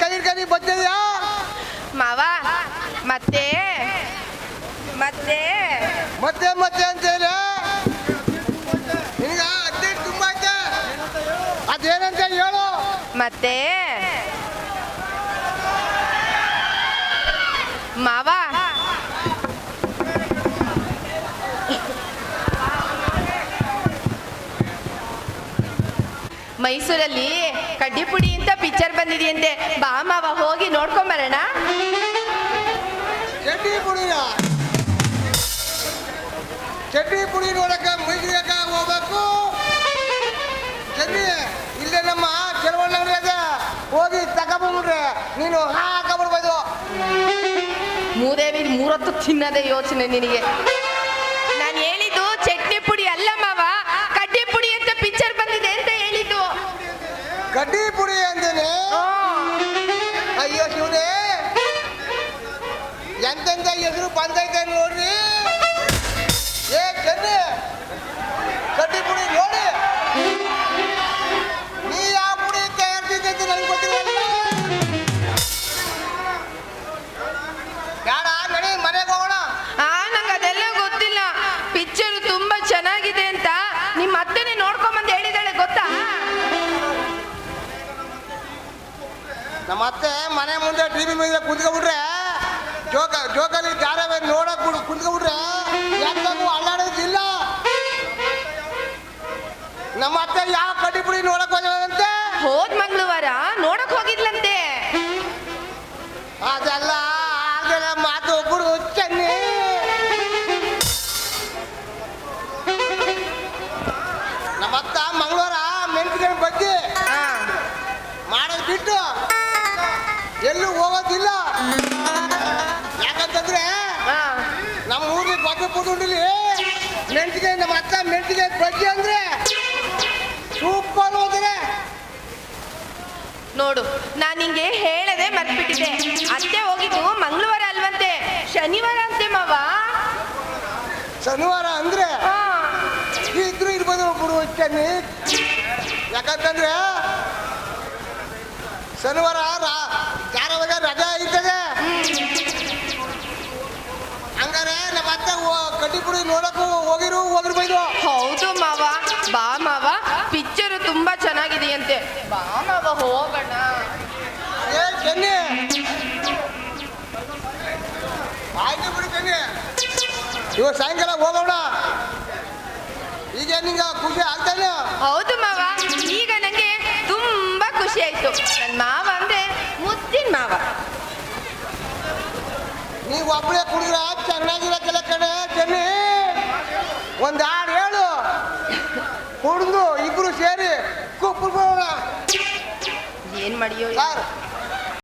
ಕೈ ಕಲಿ ಬಂದಿದ್ಯಾ ಮಾವ ಮತ್ತೆ? ಮತ್ತೆ? ಮತ್ತೆ ಮತ್ತೆ ಅಂತ ಹೇಳಿ ನಿನಗ ಅದೇನು ತುಂಬ ಐತೆ. ಅದೇನಂತ ಹೇಳು. ಮತ್ತೆ? ಮಾವ ಮೈಸೂರಲ್ಲಿ ಕಡ್ಡಿಪುಡಿ ಅಂತ ಪಿಕ್ಚರ್ ಬಂದಿದೆಯಂತೆ. ಬಾ ಮಾವ ಹೋಗಿ ನೋಡ್ಕೊಂಬರೋಣ ಚಡ್ಡಿ ಪುಡಿನ ಚಡ್ಡಿ ಪುಡಿ ನೋಡಕ್ಕೆ ಮೈಗಿರಿಯಾಗ ಹೋಗ್ಬೇಕು ಚಡ್ಡಿ ಇಲ್ಲೇ ನಮ್ಮ ಕೆಲವಣ್ಣ ಅಂಗಡಿ ಅದ ಹೋಗಿ ತಗೊಂಡ್ಬಿಡ್ರೆ ನೀನು ಹಾಕಬಿಡ್ಬೋದು. ಮೂದೇವಿ ಮೂರತ್ತು ತಿನ್ನದೇ ಯೋಚನೆ ನಿನಗೆ. ಹೆಸರು ಬಂದೈತೆ ನೋಡ್ರಿ. ಏ ಕನ್ನಿ ಕಡ್ಡಿ ಪುಡಿ ನೋಡಿ. ನೀ ಯಾವ ಪುಡಿ ತಯಾರಿಸಿದ್ದೆ ಅಂತ ನನಗೆ ಗೊತ್ತಿಲ್ಲ. ಬೇಡ ನಡಿ ಮನೆಗೆ ಹೋಗೋಣ. ಆ ನಂಗೆ ಅದೆಲ್ಲ ಗೊತ್ತಿಲ್ಲ. ಪಿಕ್ಚರ್ ತುಂಬಾ ಚೆನ್ನಾಗಿದೆ ಅಂತ ನಿಮ್ಮ ಅತ್ತೆನೆ ನೋಡ್ಕೊಂಬಂದು ಹೇಳಿದಾಳೆ ಗೊತ್ತಾ? ನಮ್ಮ ಅತ್ತೆ ಮನೆ ಮುಂದೆ ಟಿವಿ ಮೇಲೆ ಕುಂತ್ಕೊಬಿಟ್ರೆ ಜೋಕ ಜೋಕಲಿ ಜಾರವೇ ನೋಡಕ್ ಬಿಡು ಕುಂತ್ಕೊಂಡ್ರೆ ಯಾಕಂಗೂ ಅಲ್ಲಾಡೋದಿಲ್ಲ. ನಮ್ಮ ಅತ್ತೆ ಯಾವ ಕಡ್ಡಿ ಪುಡಿ ನೋಡಕ್ ಹೋದಂತೆ ಹೋದ್ ಮಂಗಳವಾರ ನೋಡಕ್ ಹೋಗಿದ್ಲಂತೆ. ಅದೆಲ್ಲ ಆಗಲ್ಲ ಮಾತು ಒಬ್ಬರು ಚೆನ್ನಿ ನಮ್ಮ ಅತ್ತ ಮಂಗಳವಾರ ಮೆಂತ್ಗೆ ಬಗ್ಗೆ ಮಾಡೋದು ಬಿಟ್ಟು ಎಲ್ಲೂ ಹೋಗೋದಿಲ್ಲ. ಯಾಕಂತಂದ್ರೆ ಆ, ನಮ್ಮ ಊರಿಗೆ ಬಗ್ಗೆ ಪುಡುಂಡಿಲಿ ಮೆಣಸಿಗೆ ನಮ್ಮ ಅತ್ತ ಮೆಣಸಿಗೆ ಬಜ್ಜಿ ಅಂದ್ರೆ ಸೂಪರ್ ಹೋದರೆ. ನೋಡು ನಾನು ಹಿಂಗೆ ಹೇಳದೆ ಮರ್ತ್ಬಿಟ್ಟಿದ್ದೆ. ಅತ್ತೆ ಹೋಗಿದ್ದು ಮಂಗಳವಾರ ಅಲ್ವಂತೆ. ಶನಿವಾರ ಅಂತೆ ಮಾವ. ಶನಿವಾರ ಅಂದ್ರೆ ಇದ್ರು ಇರ್ಬೋದು ಚೆನ್ನಿ ಯಾಕಂತಂದ್ರೆ ಶನಿವಾರ ನೋಡಕ್ಕೂ ಹೋಗಿರು ಹೋಗಿರ್ಬೋದು ಹೌದು ಮಾವ ಬಾ ಮಾವ ಪಿಕ್ಚರ್ ತುಂಬಾ ಚೆನ್ನಾಗಿದೆಯಂತೆ. ಬಾ ಮಾವ ಹೋಗೋಣ. ಏ ಆಯ್ತು ಬಿಡಿ ಸಾಯಂಕಾಲ ಹೋಗೋಣ. ಈಗ ನಿಂಗ ಖುಷಿ ಆಗ್ತಾನೆ ಹೌದು ಮಾವ ಈಗ ನಂಗೆ ತುಂಬಾ ಖುಷಿ ಆಯ್ತು. ನನ್ನ ಮಾವ ಅಂದ್ರೆ ಮುದ್ದಿನ ಮಾವ. ನೀವು ಒಬ್ಬಳೇ ಕುಡಿದ್ರ ಚೆನ್ನಾಗಿರಕ್ಕೆಲ್ಲ ಕಡೆ ಚೆನ್ನಿ ಒಂದು ಹಾಡು ಹೇಳು. ಕುಡಿದು ಇಬ್ರು ಸೇರಿ ಕುಪ್ಪು ಏನ್ ಮಾಡಿಯೋ ಸರ್.